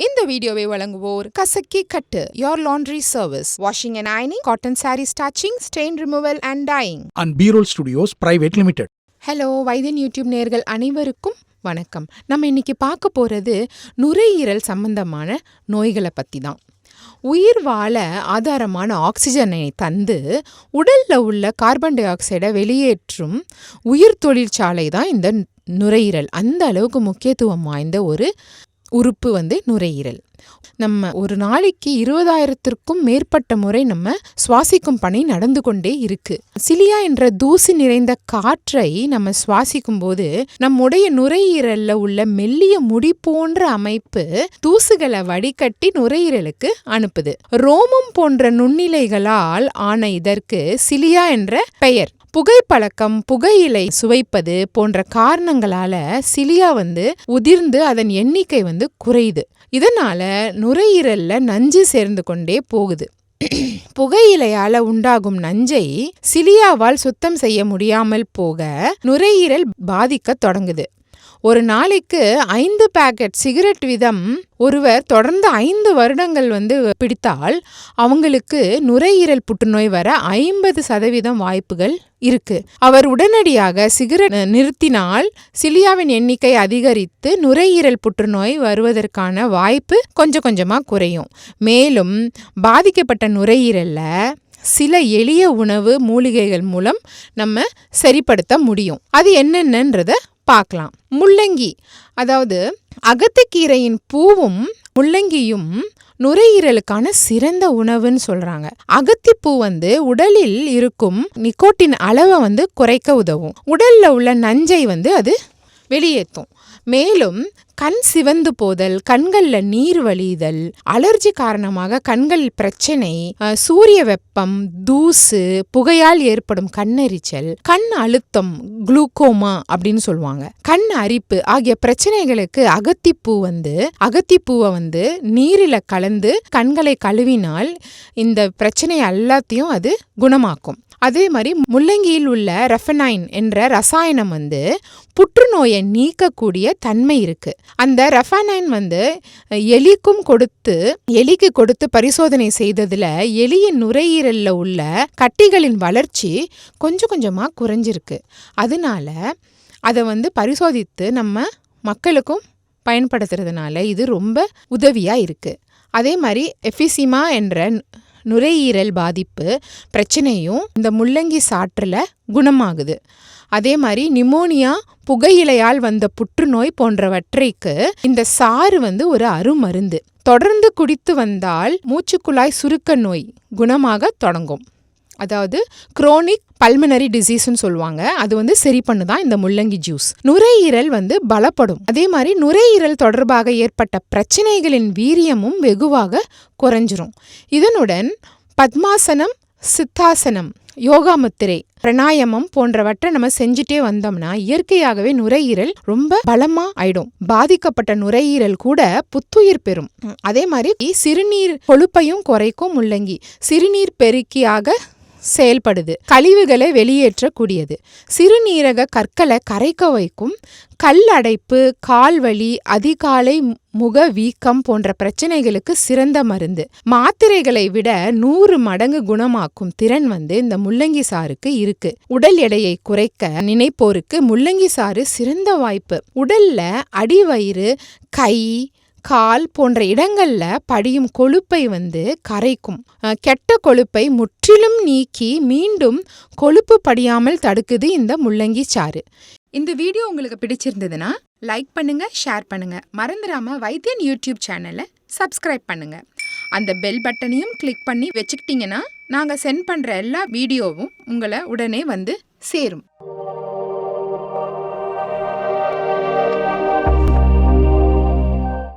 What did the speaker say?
இந்த வீடியோவை வழங்குவோர் கசக்கி கட்டு your laundry service washing and ironing cotton sari starching stain removal and dyeing and B-Roll Studios Private Limited. Hello Vaithiyan YouTube நேர்கள் அனைவருக்கும் வணக்கம். நம்ம இன்னைக்கு பார்க்க போகிறது நுரையீரல் சம்பந்தமான நோய்களை பற்றி தான் உயிர் வாழ ஆதாரமான ஆக்சிஜனை தந்து உடல்ல உள்ள கார்பன் டை ஆக்சைடை வெளியேற்றும் உயிர் தொழிற்சாலை தான் இந்த நுரையீரல். அந்த அளவுக்கு முக்கியத்துவம் வாய்ந்த ஒரு உறுப்பு வந்து நுரையீரல். நம்ம ஒரு நாளைக்கு இருபதாயிரத்திற்கும் மேற்பட்ட முறை நம்ம சுவாசிக்கும் பணி நடந்து கொண்டே இருக்கு. சிலியா என்ற தூசி நிறைந்த காற்றை நம்ம சுவாசிக்கும் போது நம்முடைய நுரையீரல்ல உள்ள மெல்லிய முடி போன்ற அமைப்பு தூசுகளை வடிகட்டி நுரையீரலுக்கு அனுப்புது. ரோமம் போன்ற நுண்ணிலைகளால் ஆன இதற்கு சிலியா என்ற பெயர். புகைப்பழக்கம் புகையிலை சுவைப்பது போன்ற காரணங்களால சிலியா வந்து உதிர்ந்து அதன் எண்ணிக்கை வந்து குறையுது. இதனால நுரையீரல்ல நஞ்சு சேர்ந்து கொண்டே போகுது. புகையிலையால உண்டாகும் நஞ்சை சிலியாவால் சுத்தம் செய்ய முடியாமல் போக நுரையீரல் பாதிக்க தொடங்குது. ஒரு நாளைக்கு ஐந்து பேக்கெட் சிகரெட் வீதம் ஒருவர் தொடர்ந்து ஐந்து வருடங்கள் வந்து பிடித்தால் அவங்களுக்கு நுரையீரல் புற்றுநோய் வர ஐம்பது சதவீதம் வாய்ப்புகள் இருக்கு. அவர் உடனடியாக சிகரெட் நிறுத்தினால் சிலியாவின் எண்ணிக்கை அதிகரித்து நுரையீரல் புற்றுநோய் வருவதற்கான வாய்ப்பு கொஞ்சம் கொஞ்சமாக குறையும். மேலும் பாதிக்கப்பட்ட நுரையீரல்ல சில எளிய உணவு மூலிகைகள் மூலம் நம்ம சரிப்படுத்த முடியும். அது என்னென்னன்றத பார்க்கலாம். முள்ளங்கி. அதாவது அகத்திக்கீரையின் பூவும் முள்ளங்கியும் நுரையீரலுக்கான சிறந்த உணவுன்னு சொல்றாங்க. அகத்திப்பூ வந்து உடலில் இருக்கும் நிக்கோட்டின் அளவை வந்து குறைக்க உதவும். உடல்ல உள்ள நஞ்சை வந்து அது வெளியேற்றும். மேலும் கண் சிவந்து போதல் கண்கள்ல நீர் வழிதல் அலர்ஜி காரணமாக கண்கள் பிரச்சனை சூரிய வெப்பம் தூசு புகையால் ஏற்படும் கண்ணெரிச்சல் கண் அழுத்தம் குளுக்கோமா அப்படின்னு சொல்லுவாங்க. கண் அரிப்பு ஆகிய பிரச்சனைகளுக்கு அகத்திப்பூ வந்து அகத்திப்பூவை வந்து நீரில கலந்து கண்களை கழுவினால் இந்த பிரச்சனை எல்லாத்தையும் அது குணமாக்கும். அதே மாதிரி முள்ளங்கியில் உள்ள ரெஃபனைன் என்ற ரசாயனம் வந்து புற்றுநோயை நீக்கக்கூடிய தன்மை இருக்கு. அந்த ரெஃபானைன் வந்து எலிக்கும் கொடுத்து எலிக்கு கொடுத்து பரிசோதனை செய்ததில் எலியின் நுரையீரலில் உள்ள கட்டிகளின் வளர்ச்சி கொஞ்சம் கொஞ்சமாக குறைஞ்சிருக்கு. அதனால அதை வந்து பரிசோதித்து நம்ம மக்களுக்கும் பயன்படுத்துறதுனால இது ரொம்ப உதவியாக இருக்கு. அதே மாதிரி எஃபிசிமா என்ற நுரையீரல் பாதிப்பு பிரச்சனையும் இந்த முள்ளங்கி சாற்றுல குணமாகுது. அதே மாதிரி நிமோனியா புகையிலையால் வந்த புற்றுநோய் போன்றவற்றைக்கு இந்த சாறு வந்து ஒரு அருமருந்து. தொடர்ந்து குடித்து வந்தால் மூச்சுக்குழாய் சுருக்க நோய் குணமாக தொடங்கும். அதாவது குரோனிக் பல்மனரி டிசீஸ்னு சொல்லுவாங்க. அது வந்து சரி பண்ணுதான் இந்த முள்ளங்கி ஜூஸ் நுரையீரல் வந்து பலப்படும். அதே மாதிரி நுரையீரல் தொடர்பாக ஏற்பட்ட பிரச்சனைகளின் வீரியமும் வெகுவாக குறைஞ்சிரும். இதனுடன் பத்மாசனம் சித்தாசனம் யோகா முத்திரை பிரணாயமம் போன்றவற்றை நம்ம செஞ்சுட்டே வந்தோம்னா இயற்கையாகவே நுரையீரல் ரொம்ப பலமா ஆயிடும். பாதிக்கப்பட்ட நுரையீரல் கூட புத்துயிர் பெறும். அதே மாதிரி சிறுநீர் கொழுப்பையும் குறைக்கும் முள்ளங்கி. சிறுநீர் பெருக்கியாக செயல்படுது. கழிவுகளை வெளியேற்றக்கூடியது. சிறுநீரக கற்களை கரைக்க வைக்கும் கல் அடைப்பு கால்வலி அதிகாலை முக வீக்கம் போன்ற பிரச்சனைகளுக்கு சிறந்த மருந்து. மாத்திரைகளை விட நூறு மடங்கு குணமாக்கும் திறன் வந்து இந்த முள்ளங்கி சாருக்கு இருக்கு. உடல் எடையை குறைக்க நினைப்போருக்கு முள்ளங்கி சாறு சிறந்த வாய்ப்பு. உடல்ல அடிவயிறு கை கால் போன்ற இடங்கள்ல படியும் கொழுப்பை வந்து கரைக்கும். கெட்ட கொழுப்பை முற்றிலும் நீக்கி மீண்டும் கொழுப்பு படியாமல் தடுக்குது இந்த முள்ளங்கி சாறு. இந்த வீடியோ உங்களுக்கு பிடிச்சிருந்ததுன்னா லைக் பண்ணுங்க ஷேர் பண்ணுங்க. மறந்துடாம வைத்தியன் யூடியூப் சேனலை சப்ஸ்கிரைப் பண்ணுங்க. அந்த பெல் பட்டனையும் கிளிக் பண்ணி வச்சுக்கிட்டீங்கன்னா நாங்கள் சென்ட் பண்ணுற எல்லா வீடியோவும் உங்களை உடனே வந்து சேரும்.